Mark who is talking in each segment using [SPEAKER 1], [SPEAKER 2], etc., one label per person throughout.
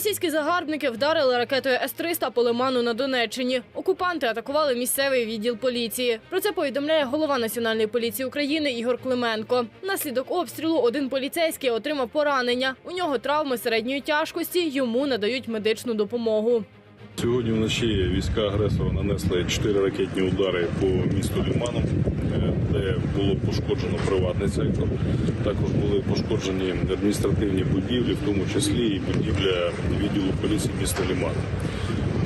[SPEAKER 1] Російські загарбники вдарили ракетою С-300 по Лиману на Донеччині. Окупанти атакували місцевий відділ поліції. Про це повідомляє голова Національної поліції України Ігор Клименко. Внаслідок обстрілу один поліцейський отримав поранення. У нього травми середньої тяжкості. Йому надають медичну допомогу.
[SPEAKER 2] Сьогодні вночі війська агресора нанесли чотири ракетні удари по місту Ліманом, е, де було пошкоджено приватний сектор. Також були пошкоджені адміністративні будівлі, в тому числі і будівля відділу поліції міста Ліман.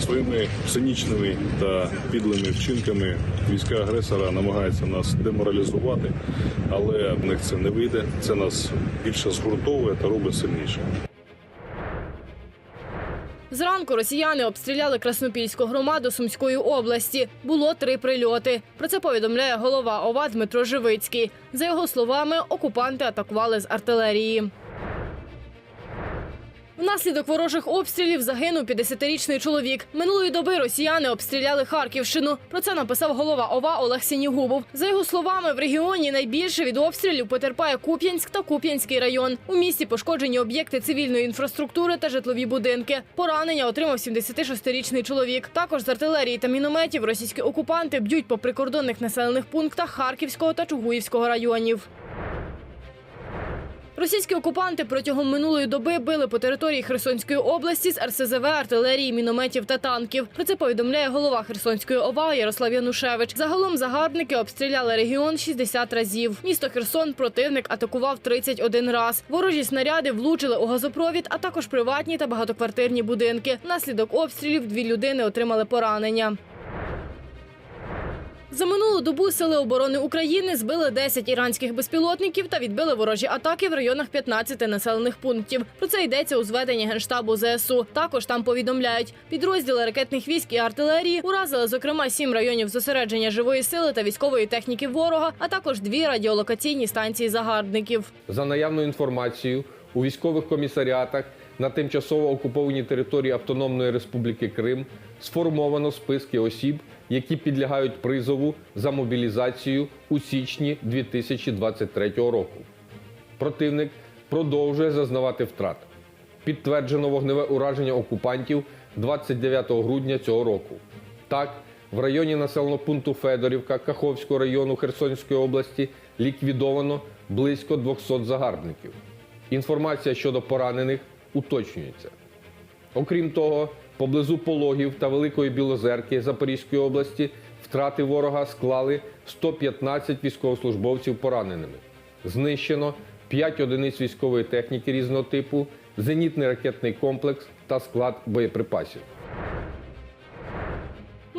[SPEAKER 2] Своїми цинічними та підлими вчинками війська агресора намагаються нас деморалізувати, але в них це не вийде. Це нас більше згуртовує та робить сильніше.
[SPEAKER 1] Зранку росіяни обстріляли Краснопільську громаду Сумської області. Було три прильоти. Про це повідомляє голова ОВА Дмитро Живицький. За його словами, окупанти атакували з артилерії. Внаслідок ворожих обстрілів загинув 50-річний чоловік. Минулої доби росіяни обстріляли Харківщину. Про це написав голова ОВА Олег Сінігубов. За його словами, в регіоні найбільше від обстрілів потерпає Куп'янськ та Куп'янський район. У місті пошкоджені об'єкти цивільної інфраструктури та житлові будинки. Поранення отримав 76-річний чоловік. Також з артилерії та мінометів російські окупанти б'ють по прикордонних населених пунктах Харківського та Чугуївського районів. Російські окупанти протягом минулої доби били по території Херсонської області з РСЗВ, артилерії, мінометів та танків. Про це повідомляє голова Херсонської ОВА Ярослав Янушевич. Загалом загарбники обстріляли регіон 60 разів. Місто Херсон противник атакував 31 раз. Ворожі снаряди влучили у газопровід, а також приватні та багатоквартирні будинки. Внаслідок обстрілів дві людини отримали поранення. За минулу добу сили оборони України збили 10 іранських безпілотників та відбили ворожі атаки в районах 15 населених пунктів. Про це йдеться у зведенні генштабу ЗСУ. Також там повідомляють, підрозділи ракетних військ і артилерії уразили зокрема сім районів зосередження живої сили та військової техніки ворога, а також дві радіолокаційні станції загарбників.
[SPEAKER 3] За наявною інформацією, у військових комісаріатах на тимчасово окупованій території Автономної Республіки Крим сформовано списки осіб, які підлягають призову за мобілізацію у січні 2023 року. Противник продовжує зазнавати втрат. Підтверджено вогневе ураження окупантів 29 грудня цього року. Так, в районі населеного пункту Федорівка Каховського району Херсонської області ліквідовано близько 200 загарбників. Інформація щодо поранених уточнюється. Окрім того, поблизу Пологів та Великої Білозерки Запорізької області втрати ворога склали 115 військовослужбовців пораненими. Знищено 5 одиниць військової техніки різного типу, зенітний ракетний комплекс та склад боєприпасів.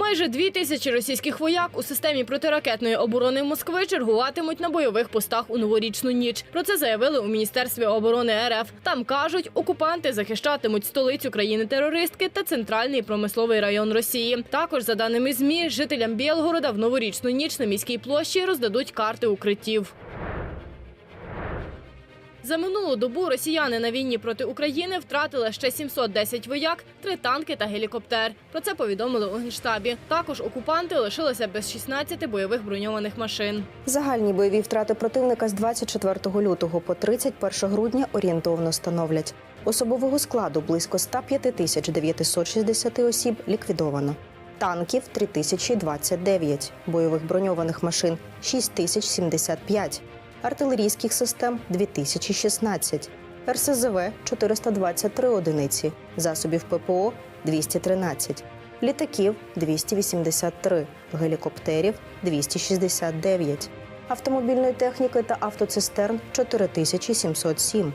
[SPEAKER 1] Майже дві тисячі російських вояк у системі протиракетної оборони Москви чергуватимуть на бойових постах у новорічну ніч. Про це заявили у міністерстві оборони РФ. Там кажуть, окупанти захищатимуть столицю країни-терористки та центральний промисловий район Росії. Також, за даними змі, жителям Білгорода в новорічну ніч на міській площі роздадуть карти укриттів. За минулу добу росіяни на війні проти України втратили ще 710 вояк, три танки та гелікоптер. Про це повідомили у генштабі. Також окупанти лишилися без 16 бойових броньованих машин.
[SPEAKER 4] Загальні бойові втрати противника з 24 лютого по 31 грудня орієнтовно становлять особового складу близько 105 тисяч 960 осіб ліквідовано. Танків 3029, бойових броньованих машин 6075, артилерійських систем 2016, РСЗВ 423 одиниці, засобів ППО 213, літаків 283, гелікоптерів 269, автомобільної техніки та автоцистерн 4707,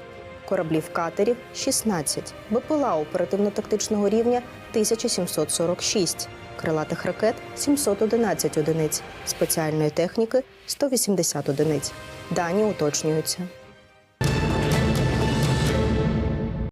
[SPEAKER 4] кораблів катерів 16, БПЛА оперативно-тактичного рівня 1746, крилатих ракет 711 одиниць, спеціальної техніки 180 одиниць. Дані уточнюються.